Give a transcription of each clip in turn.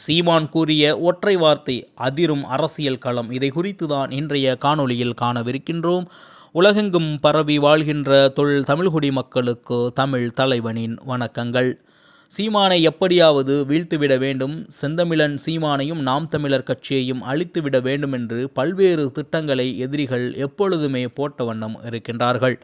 சீமான் கூறிய ஒற்றை வார்த்தை அதிரும் அரசியல் களம். இதை குறித்து தான் இன்றைய காணொளியில் காணவிருக்கின்றோம். உலகெங்கும் பரவி வாழ்கின்ற தொழில் தமிழ்குடி மக்களுக்கு தமிழ் தலைவனின் வணக்கங்கள். சீமானை எப்படியாவது வீழ்த்துவிட வேண்டும். செந்தமிழன் சீமானையும் நாம் தமிழர் கட்சியையும் அழித்துவிட வேண்டும் என்று பல்வேறு திட்டங்களை எதிரிகள் எப்பொழுதுமே போட்ட வண்ணம் இருக்கின்றார்கள்.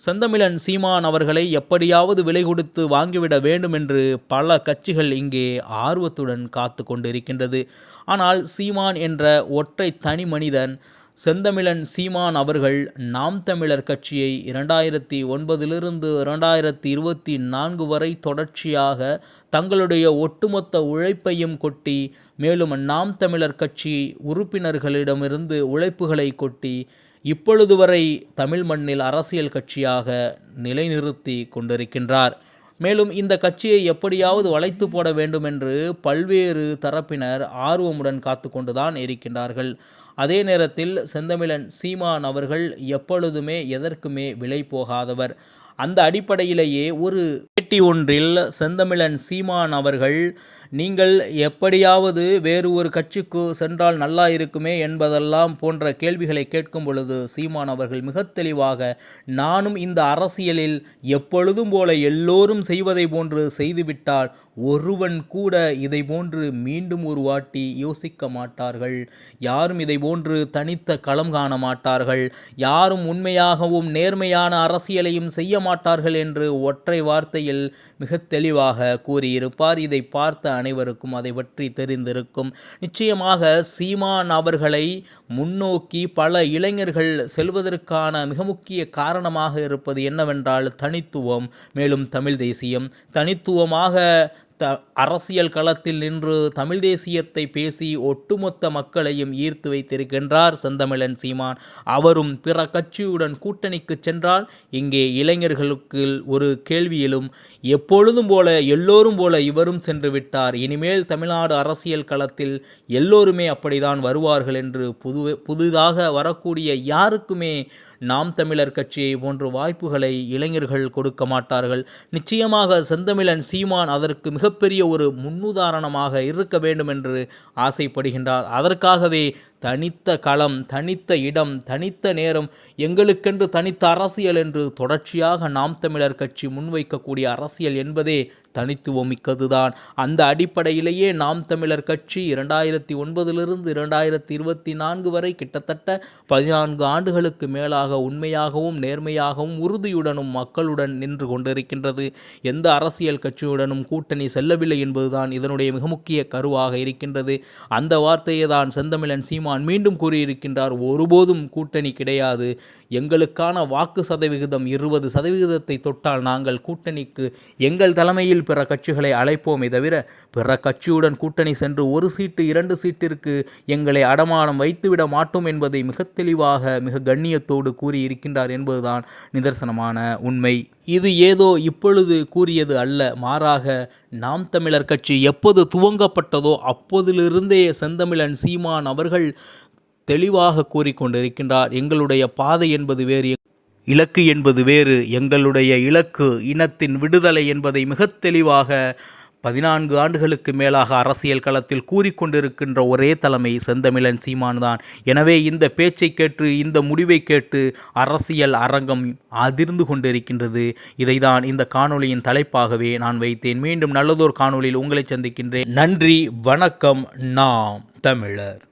செந்தமிழன் சீமான் அவர்களை எப்படியாவது விலை கொடுத்து வாங்கிவிட வேண்டும் என்று பல கட்சிகள் இங்கே ஆர்வத்துடன் காத்து கொண்டிருக்கின்றது. ஆனால் சீமான் என்ற ஒற்றை தனி மனிதன் செந்தமிழன் சீமான் அவர்கள் நாம் தமிழர் கட்சியை இரண்டாயிரத்தி ஒன்பதிலிருந்து இரண்டாயிரத்தி இருபத்தி நான்கு வரை தொடர்ச்சியாக தங்களுடைய ஒட்டுமொத்த உழைப்பையும் கொட்டி மேலும் நாம் தமிழர் கட்சி உறுப்பினர்களிடமிருந்து உழைப்புகளை கொட்டி இப்பொழுது வரை தமிழ் மண்ணில் அரசியல் கட்சியாக நிலைநிறுத்தி கொண்டிருக்கின்றார். மேலும் இந்த கட்சியை எப்படியாவது வளைத்து போட வேண்டும் என்று பல்வேறு தரப்பினர் ஆர்வமுடன் காத்து கொண்டுதான் இருக்கின்றார்கள். அதே நேரத்தில் செந்தமிழன் சீமான் அவர்கள் எப்பொழுதுமே எதற்குமே விலை போகாதவர். அந்த அடிப்படையிலேயே ஒரு பேட்டி ஒன்றில் செந்தமிழன் சீமான் அவர்கள் நீங்கள் எப்படியாவது வேறு ஒரு கட்சிக்கு சென்றால் நல்லா இருக்குமே என்பதெல்லாம் போன்ற கேள்விகளை கேட்கும் பொழுது சீமான் அவர்கள் மிக தெளிவாக நானும் இந்த அரசியலில் எப்பொழுதும் போல எல்லோரும் செய்வதை போன்று செய்துவிட்டால் ஒருவன் கூட இதை போன்று மீண்டும் ஒரு வாட்டி யோசிக்க மாட்டார்கள். யாரும் இதை போன்று போன்று தனித்த களம் காண மாட்டார்கள். யாரும் உண்மையாகவும் நேர்மையான அரசியலையும் செய்ய மாட்டார்கள் என்று ஒற்றை வார்த்தையில் மிக தெளிவாக கூறியிருப்பார். இதை பார்த்த அனைவருக்கும் அதை பற்றி தெரிந்திருக்கும். நிச்சயமாக சீமான் அவர்களை முன்னோக்கி பல இளைஞர்கள் செல்வதற்கான மிக முக்கிய காரணமாக இருப்பது என்னவென்றால் தனித்துவம் மேலும் தமிழ் தேசியம். தனித்துவமாக த அரசியல் களத்தில் நின்று தமிழ் தேசியத்தை பேசி ஒட்டுமொத்த மக்களையும் ஈர்த்து வைத்திருக்கின்றார் செந்தமிழன் சீமான். அவரும் பிற கட்சியுடன் கூட்டணிக்கு சென்றால் இங்கே இளைஞர்களுக்கு ஒரு கேள்வியிலும் எப்பொழுதும் போல எல்லோரும் போல இவரும் சென்று விட்டார். இனிமேல் தமிழ்நாடு அரசியல் களத்தில் எல்லோருமே அப்படிதான் வருவார்கள் என்று புது புதிதாக வரக்கூடிய யாருக்குமே நாம் தமிழர் கட்சியை போன்ற வாய்ப்புகளை இளைஞர்கள் கொடுக்க மாட்டார்கள். நிச்சயமாக செந்தமிழன் சீமான் அதற்கு மிகப்பெரிய ஒரு முன்னுதாரணமாக இருக்க வேண்டும் என்று ஆசைப்படுகின்றார். அதற்காகவே தனித்த களம் தனித்த இடம் தனித்த நேரம் எங்களுக்கென்று தனித்த அரசியல் என்று தொடர்ச்சியாக நாம் தமிழர் கட்சி முன்வைக்கக்கூடிய அரசியல் என்பதே தனித்துவமிக்கதுதான். அந்த அடிப்படையிலேயே நாம் தமிழர் கட்சி இரண்டாயிரத்தி ஒன்பதிலிருந்து இரண்டாயிரத்தி இருபத்தி நான்கு வரை கிட்டத்தட்ட பதினான்கு ஆண்டுகளுக்கு மேலாக உண்மையாகவும் நேர்மையாகவும் உறுதியுடனும் மக்களுடன் நின்று கொண்டிருக்கின்றது. எந்த அரசியல் கட்சியுடனும் கூட்டணி செல்லவில்லை என்பதுதான் இதனுடைய மிக முக்கிய கருவாக இருக்கின்றது. அந்த வார்த்தையை தான் செந்தமிழன் சீமான் மீண்டும் கூறியிருக்கின்றார். ஒருபோதும் கூட்டணி கிடையாது. எங்களுக்கான வாக்கு சதவிகிதம் இருபது சதவிகிதத்தை தொட்டால் நாங்கள் கூட்டணிக்கு எங்கள் தலைமையில் பிற கட்சிகளை அழைப்போமே தவிர பிற கட்சியுடன் கூட்டணி சென்று ஒரு சீட்டு இரண்டு சீட்டிற்கு எங்களை அடமானம் வைத்துவிட மாட்டோம் என்பதை மிக தெளிவாக மிக கண்ணியத்தோடு கூறியிருக்கின்றார் என்பதுதான் நிதர்சனமான உண்மை. இது ஏதோ இப்பொழுது கூறியது அல்ல. மாறாக நாம் தமிழர் கட்சி எப்போது துவங்கப்பட்டதோ அப்போதிலிருந்தே செந்தமிழன் சீமான் அவர்கள் தெளிவாக கூறிக்கொண்டிருக்கின்றார். எங்களுடைய பாதை என்பது வேறு இலக்கு என்பது வேறு எங்களுடைய இலக்கு இனத்தின் விடுதலை என்பதை மிக தெளிவாக பதினான்கு ஆண்டுகளுக்கு மேலாக அரசியல் களத்தில் கூறிக்கொண்டிருக்கின்ற ஒரே தலைமை செந்தமிழன் சீமான் தான் எனவே இந்த பேச்சை கேட்டு இந்த முடிவை கேட்டு அரசியல் அரங்கம் அதிர்ந்து கொண்டிருக்கின்றது. இதைதான் இந்த காணொலியின் தலைப்பாகவே நான் வைத்தேன். மீண்டும் நல்லதோர் காணொலியில் உங்களை சந்திக்கின்றேன். நன்றி வணக்கம் நாம் தமிழர்.